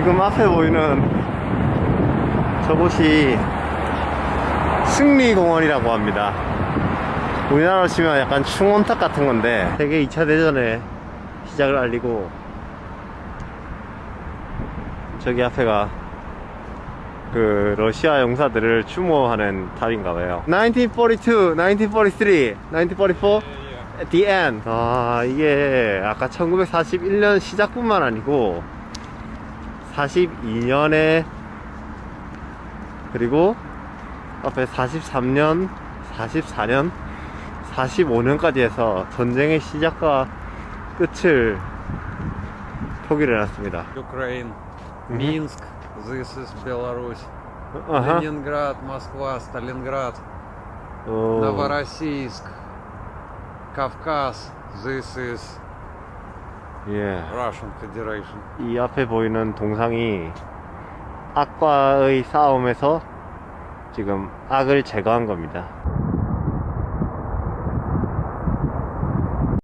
지금 앞에 보이는 저곳이 승리공원이라고 합니다. 우리나라로 치면 약간 충원탑 같은 건데 세계 2차 대전의 시작을 알리고 저기 앞에가 그 러시아 용사들을 추모하는 탑인가 봐요. 1942, 1943, 1944 at the end. 아, 이게 아까 1941년 시작뿐만 아니고 42년에 그리고 앞에 43년, 44년, 45년까지 해서 전쟁의 시작과 끝을 표기를 해놨습니다. Ukraine, Mhm. Minsk, this is Belarus, 아하. Leningrad, Moskva, Stalingrad, 어, Novorossiysk, Kavkaz, this is 예. Russian Federation. 이 앞에 보이는 동상이 악과의 싸움에서 지금 악을 제거한 겁니다.